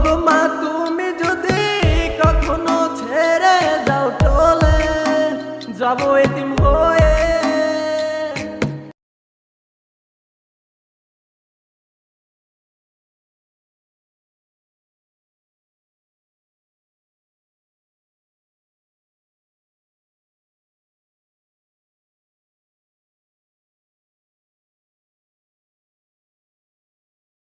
ওগো মা তুমি যদি কখনো ছেড়ে যাও চলে যাব এতিম হয়ে।